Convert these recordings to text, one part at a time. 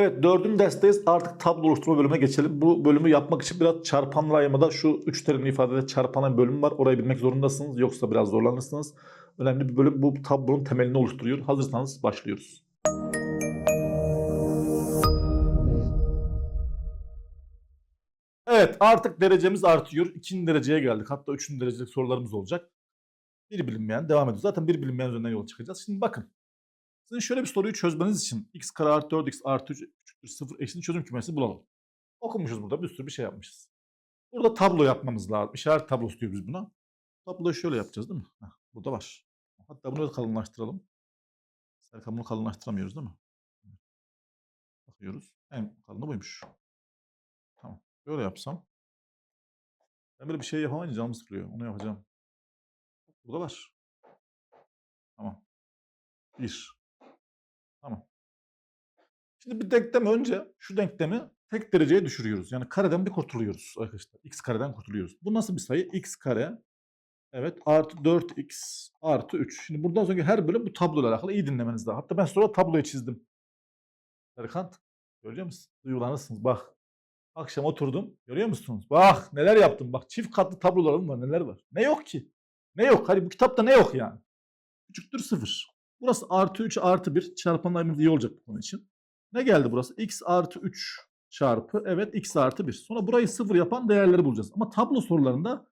Evet dördüncü dersteyiz. Artık tablo oluşturma bölümüne geçelim. Bu bölümü yapmak için biraz çarpanlı ayırmada şu üç terimli ifadede çarpanan bölüm var. Orayı bilmek zorundasınız. Yoksa biraz zorlanırsınız. Önemli bir bölüm. Bu tablonun temelini oluşturuyor. Hazırsanız başlıyoruz. Evet artık derecemiz artıyor. İkinci dereceye geldik. Hatta üçüncü derecelik sorularımız olacak. Bir bilinmeyen devam ediyor. Zaten bir bilinmeyen üzerinden yola çıkacağız. Şimdi bakın. Sizin şöyle bir soruyu çözmeniz için x kare artı 4x artı 3 küçüktür 0 eşittir çözüm kümesi bulalım. Okumuşuz burada bir sürü bir şey yapmışız. Burada tablo yapmamız lazım. İşaret tablosu diyoruz biz buna. Tabloyu şöyle yapacağız değil mi? Heh, burada var. Hatta bunu da kalınlaştıralım. Serkan bunu kalınlaştıramıyoruz değil mi? Bakıyoruz. En kalını buymuş. Tamam. Böyle yapsam. Ben böyle bir şey yapamayınca canım sıkılıyor. Onu yapacağım. Burada var. Tamam. Bir. Tamam. Şimdi bir denklem önce şu denklemi tek dereceye düşürüyoruz. Yani kareden bir kurtuluyoruz arkadaşlar. X kareden kurtuluyoruz. Bu nasıl bir sayı? X kare evet artı 4x artı 3. Şimdi buradan sonraki her bölüm bu tabloyla alakalı iyi dinlemeniz lazım. Hatta ben sonra tabloyu çizdim. Serkan görüyor musun? Duygulanırsınız bak. Akşam oturdum. Görüyor musunuz? Bak neler yaptım. Bak çift katlı tablolarım var. Neler var. Ne yok ki? Ne yok? Hadi bu kitapta ne yok yani? Küçüktür sıfır. Burası artı 3 artı 1 çarpanlarımız iyi olacak bu konu için. Ne geldi burası? x artı 3 çarpı evet x artı 1. Sonra burayı sıfır yapan değerleri bulacağız. Ama tablo sorularında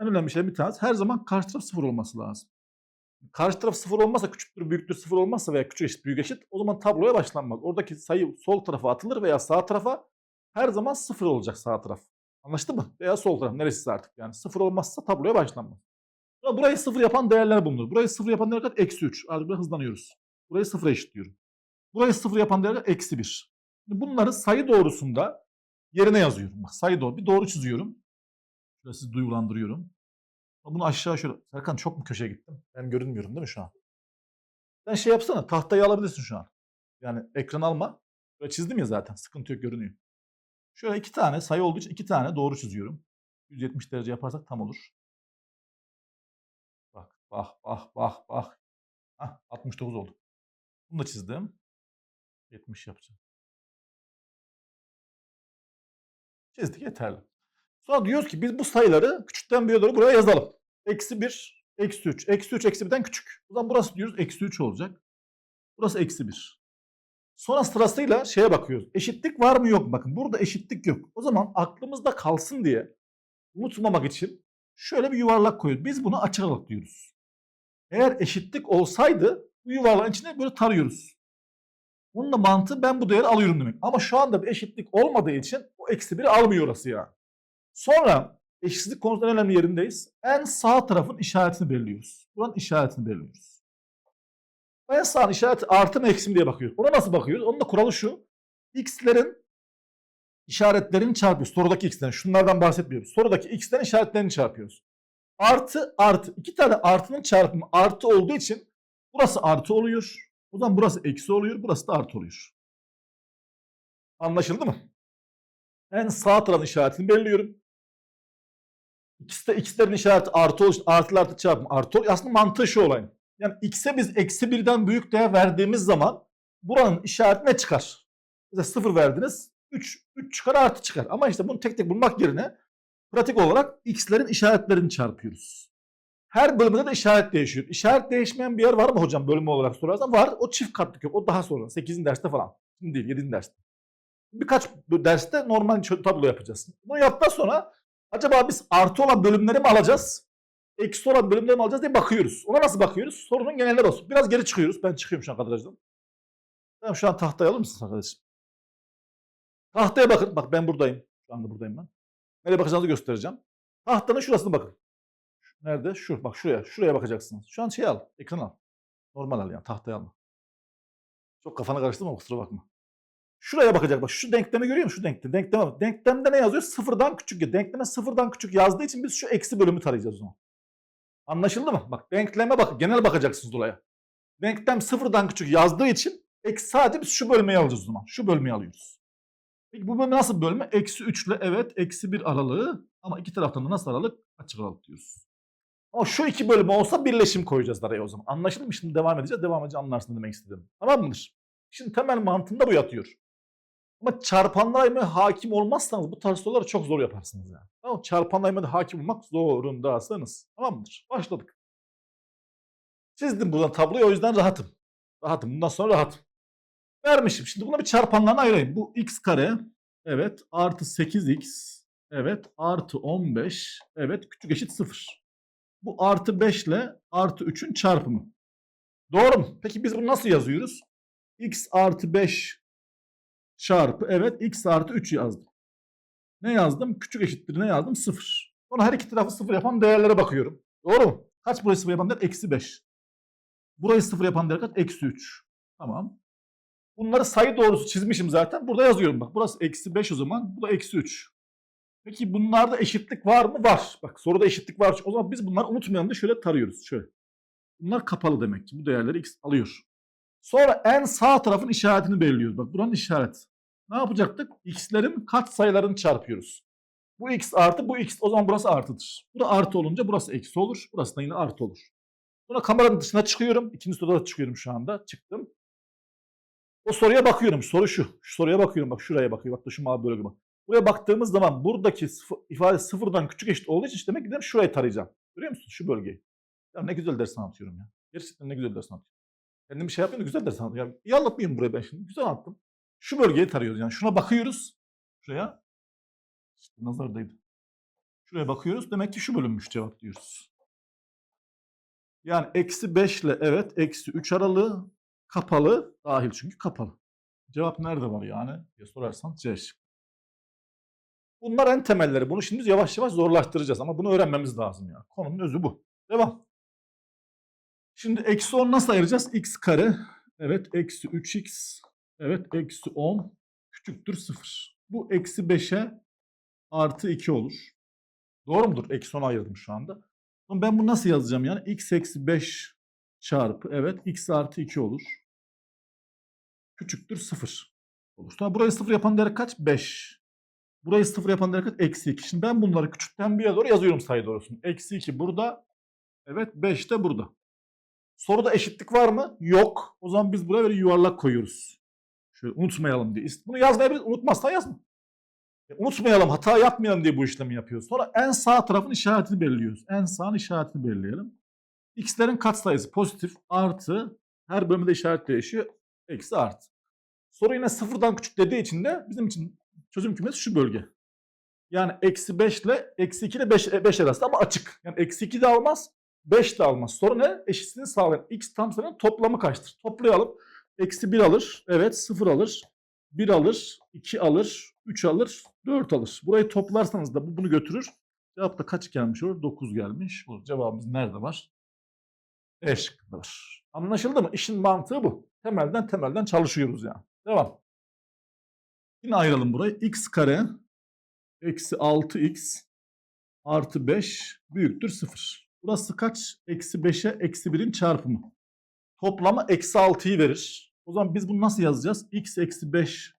en önemli şey bir tanesi her zaman karşı taraf sıfır olması lazım. Karşı taraf sıfır olmazsa küçüktür büyüktür sıfır olmazsa veya küçük eşit büyük eşit o zaman tabloya başlanmaz. Oradaki sayı sol tarafa atılır veya sağ tarafa her zaman sıfır olacak sağ taraf. Anlaştı mı? Veya sol taraf neresi artık yani sıfır olmazsa tabloya başlanmaz. Burayı sıfır yapan değerler bulunur. Burayı sıfır yapan değerler kaç? Eksi 3. Artık burada hızlanıyoruz. Burayı sıfıra eşitliyorum. Burayı sıfır yapan değerler eksi 1. Şimdi bunları sayı doğrusunda yerine yazıyorum. Bak sayı doğru. Bir doğru çiziyorum. Şöyle sizi duygulandırıyorum. Bunu aşağı şöyle. Serkan çok mu köşeye gittim? Ben görünmüyorum değil mi şu an? Sen şey yapsana. Tahtayı alabilirsin şu an. Yani ekran alma. Böyle çizdim ya zaten. Sıkıntı yok görünüyor. Şöyle iki tane sayı olduğu için iki tane doğru çiziyorum. 170 derece yaparsak tam olur. Bak bak bak bak. Hah 69 oldu. Bunu da çizdim. 70 yapacağım. Çizdik yeterli. Sonra diyoruz ki biz bu sayıları küçükten büyüğe doğru buraya yazalım. Eksi 1, eksi 3. Eksi 3 eksi 1'den küçük. O zaman burası diyoruz eksi 3 olacak. Burası eksi 1. Sonra sırasıyla şeye bakıyoruz. Eşitlik var mı yok mu? Bakın burada eşitlik yok. O zaman aklımızda kalsın diye unutmamak için şöyle bir yuvarlak koyuyoruz. Biz buna açık aralık diyoruz. Eğer eşitlik olsaydı bu yuvarlağın içine böyle tarıyoruz. Bunun da mantığı ben bu değeri alıyorum demek. Ama şu anda bir eşitlik olmadığı için o eksi biri almıyor orası ya. Sonra eşitsizlik konusunda en önemli yerindeyiz. En sağ tarafın işaretini belirliyoruz. Buranın işaretini belirliyoruz. En sağ işareti artı mı eksi mi diye bakıyoruz. Ona nasıl bakıyoruz? Onun da kuralı şu. X'lerin işaretlerini çarpıyoruz. Sorudaki x'lerin. Şunlardan bahsetmiyoruz. Sorudaki x'lerin işaretlerini çarpıyoruz. Artı artı. İki tane artının çarpımı artı olduğu için burası artı oluyor. O zaman burası eksi oluyor. Burası da artı oluyor. Anlaşıldı mı? En sağ tarafın işaretini belirliyorum. İkisi de x'lerin işareti artı oluş, artı artı çarpımı artı oluyor. Aslında mantığı şu olayın. Yani x'e biz eksi birden büyük değer verdiğimiz zaman buranın işareti ne çıkar? Mesela sıfır verdiniz. 3, 3 çıkar artı çıkar. Ama işte bunu tek tek bulmak yerine pratik olarak x'lerin işaretlerini çarpıyoruz. Her bölümde de işaret değişiyor. İşaret değişmeyen bir yer var mı hocam bölümü olarak sorarsan? Var. O çift katlı kök. O daha sonra. 8. derste falan. Şimdi değil 7. derste. Birkaç derste normal tablo yapacağız. Bunu yaptıktan sonra acaba biz artı olan bölümleri mi alacağız? Eksi olan bölümleri mi alacağız diye bakıyoruz. Ona nasıl bakıyoruz? Sorunun geneline basıyoruz. Biraz geri çıkıyoruz. Ben çıkıyorum şu an kadrajdan. Tamam şu an tahtaya alır mısınız arkadaşım? Tahtaya bakın. Bak ben buradayım. Şu anda buradayım ben. Nereye bakacağınızı göstereceğim. Tahtanın şurasına bakın. Nerede? Şu. Bak şuraya. Şuraya bakacaksınız. Şu an şey al. Ekran al. Normal al yani. Tahtaya alma. Çok kafana karıştırma kusura bakma. Şuraya bakacak. Bak şu denklemi görüyor musun? Şu denklem. Denkleme. Denklemde ne yazıyor? Sıfırdan küçük. Denkleme sıfırdan küçük yazdığı için biz şu eksi bölümü tarayacağız o zaman. Anlaşıldı mı? Bak denkleme bak. Genel bakacaksınız olaya. Denklem sıfırdan küçük yazdığı için eksi sadece biz şu bölmeyi alacağız o zaman. Şu bölmeyi alıyoruz. Peki bu bölme nasıl bölme? Eksi 3 ile evet eksi 1 aralığı ama iki taraftan da nasıl aralık? Açık aralık diyoruz. Ama şu iki bölümü olsa birleşim koyacağız araya o zaman. Anlaşıldı mı? Şimdi devam edeceğiz. Devam edince anlarsın demek istedim. Tamam mıdır? Şimdi temel mantığında bu yatıyor. Ama çarpanlar ayrımına hakim olmazsanız bu tarz soruları çok zor yaparsınız yani. Tamam? Çarpanlar ayrımına hakim olmak zorundasınız. Tamam mıdır? Başladık. Çizdim buradan tabloyu o yüzden rahatım. Rahatım. Bundan sonra rahatım. Vermişim. Şimdi buna bir çarpanlarını ayırayım. Bu x kare. Evet. Artı 8x. Evet. Artı 15. Evet. Küçük eşit 0. Bu artı 5 ile artı 3'ün çarpımı. Doğru mu? Peki biz bunu nasıl yazıyoruz? x artı 5 çarpı evet x artı 3 yazdım. Ne yazdım? Küçük eşittir ne yazdım? 0. Sonra her iki tarafı 0 yapan değerlere bakıyorum. Doğru mu? Kaç burayı 0 yapan değer? Eksi 5. Burayı 0 yapan değer kaç? Eksi 3. Tamam. Bunları sayı doğrusu çizmişim zaten. Burada yazıyorum bak. Burası eksi 5 o zaman. Bu da eksi 3. Peki bunlarda eşitlik var mı? Var. Bak soruda eşitlik var. O zaman biz bunları unutmayalım da şöyle tarıyoruz. Şöyle. Bunlar kapalı demek ki. Bu değerleri x alıyor. Sonra en sağ tarafın işaretini belirliyoruz. Bak buranın işareti. Ne yapacaktık? X'lerin kat sayılarını çarpıyoruz. Bu x artı bu x. O zaman burası artıdır. Bu da artı olunca burası eksi olur. Burası da yine artı olur. Sonra kameranın dışına çıkıyorum. İkinci soruda da çıkıyorum şu anda. Çıktım. O soruya bakıyorum. Soru şu. Şu soruya bakıyorum. Bak şuraya bakıyor. Bak da şu mavi bölge bak. Buraya baktığımız zaman buradaki sıfır, ifade sıfırdan küçük eşit olduğu için demek ki şurayı tarayacağım. Görüyor musun? Şu bölgeyi. Ya ne güzel ders anlatıyorum ya. Gerçekten ne güzel ders anlatıyorum. Kendim bir şey yapıyorum da güzel ders anlatıyorum. Ya, anlatmayayım buraya ben şimdi. Güzel anlattım. Şu bölgeyi tarıyoruz yani. Şuna bakıyoruz. Şuraya. İşte nazardaydı. Şuraya bakıyoruz. Demek ki şu bölünmüş cevap diyoruz. Yani eksi 5 ile evet eksi 3 aralığı kapalı. Dahil çünkü kapalı. Cevap nerede var yani diye sorarsan C. Bunlar en temelleri. Bunu şimdi yavaş yavaş zorlaştıracağız ama bunu öğrenmemiz lazım ya. Konunun özü bu. Devam. Şimdi eksi 10 nasıl ayıracağız? x kare. Evet eksi 3x. Evet eksi 10 küçüktür 0. Bu eksi 5'e artı 2 olur. Doğru mudur? Eksi 10 ayırdım şu anda. Ben bunu nasıl yazacağım yani? x eksi 5 çarpı evet x artı 2 olur. Küçüktür 0 olur. Sonra burayı 0 yapan değer kaç? 5. Burayı 0 yapan değer kaç? Eksi 2. Şimdi ben bunları küçükten büyüğe doğru yazıyorum sayı doğrusunu. Eksi 2 burada. Evet 5 de burada. Soruda eşitlik var mı? Yok. O zaman biz buraya böyle yuvarlak koyuyoruz. Şöyle unutmayalım diye. Bunu yazmayabiliriz. Unutmazsan yazma. E, unutmayalım, hata yapmayalım diye bu işlemi yapıyoruz. Sonra en sağ tarafın işaretini belirliyoruz. En sağın işaretini belirleyelim. X'lerin katsayısı pozitif artı her bölümde işaret değişiyor. Eksi artı. Soru yine sıfırdan küçük dediği için de bizim için çözüm kümesi şu bölge. Yani eksi 5 ile eksi 2 ile 5, 5 arasında ama açık. Yani eksi 2 de almaz, 5 de almaz. Soru ne? Eşitliğini sağlayan. X tam sayının toplamı kaçtır? Toplayalım. Eksi 1 alır. Evet 0 alır. 1 alır. 2 alır. 3 alır. 4 alır. Burayı toplarsanız da bu bunu götürür. Cevap da kaç gelmiş olur? 9 gelmiş. Bu cevabımız nerede var? E şıkkında var. Anlaşıldı mı? İşin mantığı bu. Temelden temelden çalışıyoruz yani. Devam. Yine ayıralım burayı. x kare eksi 6x artı 5 büyüktür 0. Burası kaç? Eksi 5'e eksi 1'in çarpımı. Toplamı eksi 6'yı verir. O zaman biz bunu nasıl yazacağız? x eksi 5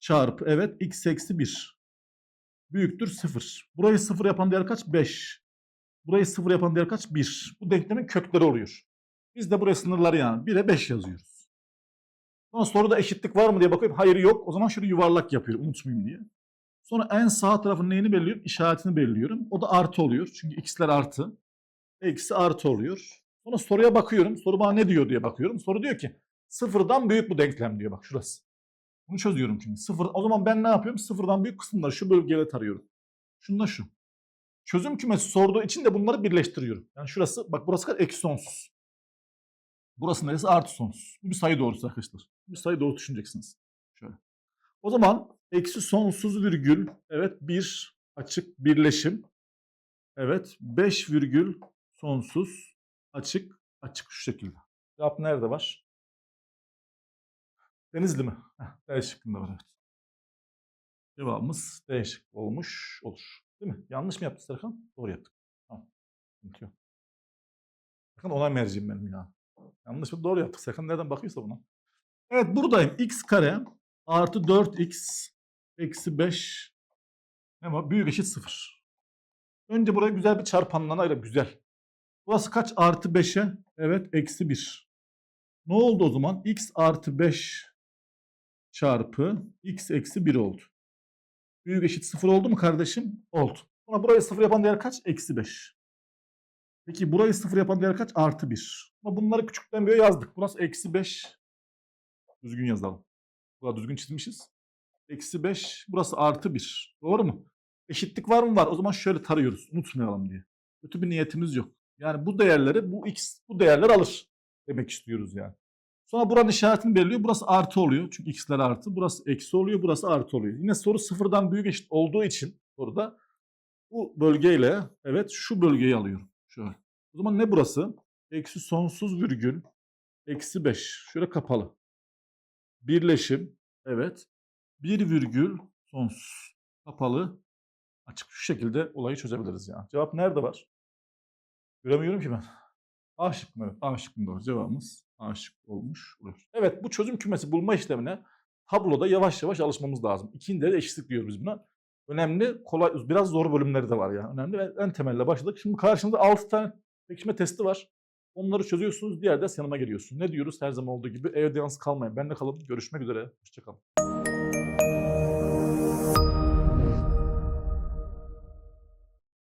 çarpı evet x eksi 1 büyüktür 0. Burayı 0 yapan değer kaç? 5. Burayı 0 yapan değer kaç? 1. Bu denklemin kökleri oluyor. Biz de buraya sınırları yani 1'e 5 yazıyoruz. Sonra soruda eşitlik var mı diye bakıyorum. Hayır yok. O zaman şöyle yuvarlak yapıyorum unutmayayım diye. Sonra en sağ tarafın neyini belirliyorum? İşaretini belirliyorum. O da artı oluyor. Çünkü x'ler artı. Eksi artı oluyor. Sonra soruya bakıyorum. Soru bana ne diyor diye bakıyorum. Soru diyor ki sıfırdan büyük bu denklem diyor. Bak şurası. Bunu çözüyorum çünkü. Sıfır, o zaman ben ne yapıyorum? Sıfırdan büyük kısımları şu bölgeye tarıyorum. Şunda şu. Çözüm kümesi sorduğu için de bunları birleştiriyorum. Yani şurası bak burası kadar eksi sonsuz. Burası neresi? Artı sonsuz. Bu bir sayı doğrusu arkadaşlar. Bir sayı doğru düşüneceksiniz. Şöyle. O zaman eksi sonsuz virgül evet bir açık birleşim. Evet 5 virgül sonsuz açık açık şu şekilde. Cevap nerede var? Denizli mi? Heh, D şıkkında var evet. Cevabımız D şıkkı olmuş olur. Değil mi? Yanlış mı yaptık Serkan? Doğru yaptık. Tamam. Sıkıntı yok. Serkan onay merciyim benim ya. Yanlış mı? Doğru yaptık. Serkan nereden bakıyorsa buna. Evet buradayım. x kare artı 4x eksi 5 ne var? Büyük eşit 0. Önce buraya güzel bir çarpanlarına ayıralım. Güzel. Burası kaç? Artı 5'e. Evet eksi 1. Ne oldu o zaman? x artı 5 çarpı x eksi 1 oldu. Büyük eşit 0 oldu mu kardeşim? Oldu. Sonra burayı 0 yapan değer kaç? Eksi 5. Peki burayı 0 yapan değer kaç? Artı 1. Ama bunları küçükten böyle yazdık. Burası eksi 5. Düzgün yazalım. Burada düzgün çizmişiz. Eksi 5. Burası artı 1. Doğru mu? Eşitlik var mı? Var. O zaman şöyle tarıyoruz. Unutmayalım diye. Kötü bir niyetimiz yok. Yani bu değerleri bu x bu değerler alır demek istiyoruz yani. Sonra buranın işaretini belirliyor. Burası artı oluyor. Çünkü x'ler artı. Burası eksi oluyor. Burası artı oluyor. Yine soru sıfırdan büyük eşit olduğu için soruda bu bölgeyle evet şu bölgeyi alıyorum. Şöyle. O zaman ne burası? Eksi sonsuz virgül eksi 5. Şöyle kapalı. Birleşim. Evet. 1 virgül sonsuz. Kapalı. Açık. Şu şekilde olayı çözebiliriz yani. Cevap nerede var? Göremiyorum ki ben. A şıkkı evet. A şıkkında doğru. Cevabımız A şıkkı olmuş. Evet bu çözüm kümesi bulma işlemine tabloda yavaş yavaş alışmamız lazım. İkinde de eşitlik diyoruz biz buna. Önemli, kolay, biraz zor bölümleri de var ya. Önemli ve en temelle başladık. Şimdi karşımızda 6 tane pekişme testi var. Onları çözüyorsunuz. Diğer ders yanıma geliyorsun. Ne diyoruz her zaman olduğu gibi? Evde yalnız kalmayın. Ben de kalın. Görüşmek üzere. Hoşçakalın.